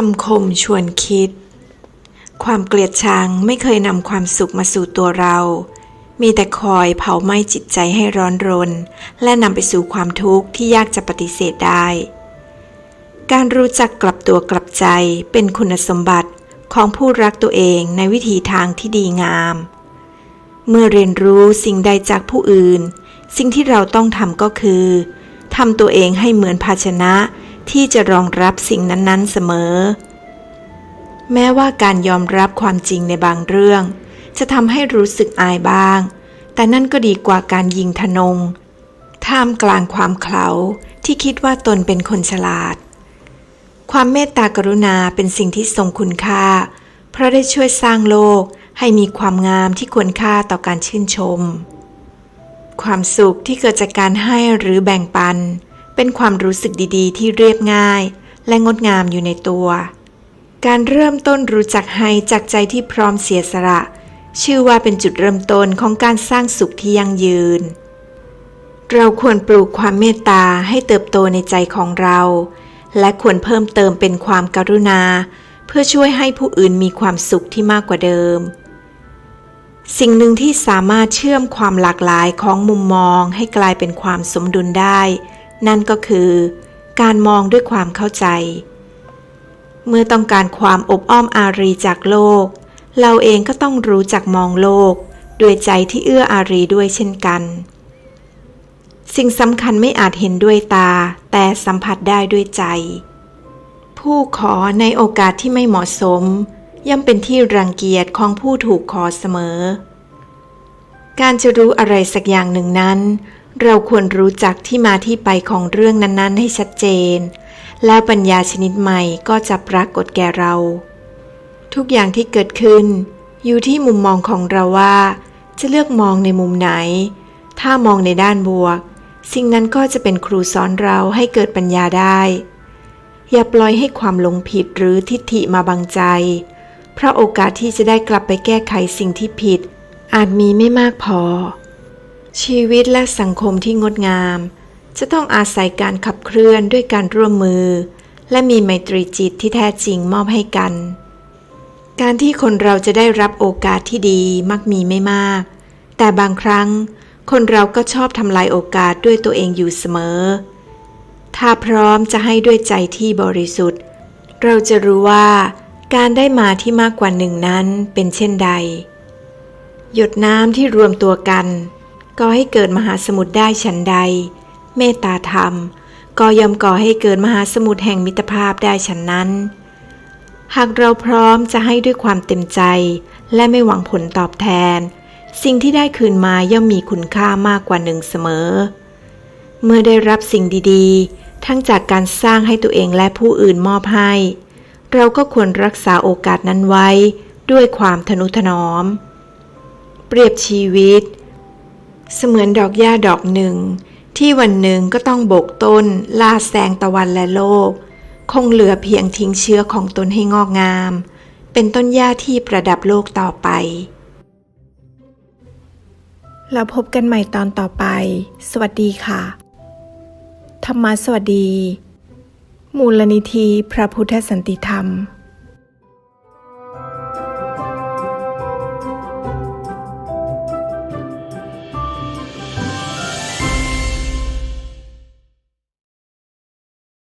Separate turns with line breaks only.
คำคมชวนคิด ความเกลียดชังไม่เคยนำความสุขมาสู่ตัวเรา มีแต่คอยเผาไหม้จิตใจให้ร้อนรน และนำไปสู่ความทุกข์ที่ยากจะปฏิเสธได้ การรู้จักกลับตัวกลับใจเป็นคุณสมบัติของผู้รักตัวเองในวิถีทางที่ดีงาม เมื่อเรียนรู้สิ่งใดจากผู้อื่น สิ่งที่เราต้องทำก็คือทำตัวเองให้เหมือนภาชนะ ที่จะรองรับสิ่งนั้นๆเสมอ แม้ว่าการยอมรับความจริงในบางเรื่อง จะทำให้รู้สึกอายบ้าง แต่นั่นก็ดีกว่าการยิงทะนง ท่ามกลางความเขลาที่คิดว่าตนเป็นคนฉลาด ความเมตตากรุณาเป็นสิ่งที่ทรงคุณค่า เพราะได้ช่วยสร้างโลกให้มีความงามที่ควรค่าต่อการชื่นชม ความสุขที่เกิดจากการให้หรือแบ่งปัน เป็นความรู้สึกดีๆ ที่เรียบง่าย และงดงามอยู่ในตัว การเริ่มต้นรู้จักให้จากใจที่พร้อมเสียสละ ชื่อว่าเป็นจุดเริ่มต้นของการสร้างสุขที่ยั่งยืน เราควรปลูกความเมตตาให้เติบโตในใจของเรา และควรเพิ่มเติมเป็นความกรุณา เพื่อช่วยให้ผู้อื่นมีความสุขที่มากกว่าเดิมสิ่งหนึ่งที่สามารถเชื่อมความหลากหลายของมุมมองให้กลายเป็นความสมดุลได้ นั่นก็คือการมองด้วยความเข้าใจ เมื่อต้องการความอบอ้อมอารีจากโลก เราเองก็ต้องรู้จักมองโลก ด้วยใจที่เอื้ออารีด้วยเช่นกัน สิ่งสำคัญไม่อาจเห็นด้วยตา แต่สัมผัสได้ด้วยใจ ผู้ขอในโอกาสที่ไม่เหมาะสม ย่อมเป็นที่รังเกียจของผู้ถูกขอเสมอ การจะรู้อะไรสักอย่างหนึ่งนั้น เราควรรู้จักที่มาที่ไปของเรื่องนั้นๆ ให้ชัดเจน แล้วปัญญาชนิดใหม่ก็จะปรากฏแก่เรา ทุกอย่างที่เกิดขึ้น อยู่ที่มุมมองของเราว่า จะเลือกมองในมุมไหน ถ้ามองในด้านบวก สิ่งนั้นก็จะเป็นครูสอนเราให้เกิดปัญญาได้ อย่าปล่อยให้ความหลงผิดหรือทิฏฐิมาบังใจ เพราะโอกาสที่จะได้กลับไปแก้ไขสิ่งที่ผิด อาจมีไม่มากพอ ชีวิตและสังคมที่งดงาม จะต้องอาศัยการขับเคลื่อนด้วยการร่วมมือ และมีไมตรีจิตที่แท้จริงมอบให้กัน การที่คนเราจะได้รับโอกาสที่ดีมักมีไม่มาก แต่บางครั้งคนเราก็ชอบทำลายโอกาสด้วยตัวเองอยู่เสมอ ถ้าพร้อมจะให้ด้วยใจที่บริสุทธิ์ เราจะรู้ว่าการได้มาที่มากกว่าหนึ่งนั้นเป็นเช่นใด หยดน้ำที่รวมตัวกัน ก็ให้เกิดมหาสมุทรได้ฉันใด เมตตาธรรม ก็ย่อมก่อให้เกิดมหาสมุทรแห่งมิตรภาพได้ฉันนั้น หากเราพร้อมจะให้ด้วยความเต็มใจ และไม่หวังผลตอบแทน สิ่งที่ได้คืนมาย่อมมีคุณค่ามากกว่าหนึ่งเสมอ เมื่อได้รับสิ่งดีๆ ทั้งจากการสร้างให้ตัวเองและผู้อื่นมอบให้ เราก็ควรรักษาโอกาสนั้นไว้ด้วยความทนุถนอม เปรียบชีวิต เสมือนดอกหญ้าดอกหนึ่ง ที่วันหนึ่งก็ต้องโบกต้นล่าแสงตะวันและโลก คงเหลือเพียงทิ้งเชื้อของตนให้งอกงาม เป็นต้นหญ้าที่ประดับโลกต่อไปแล้วพบกันใหม่ตอนต่อไป สวัสดีค่ะ ธรรมะสวัสดี มูลนิธิพระพุทธสันติธรรม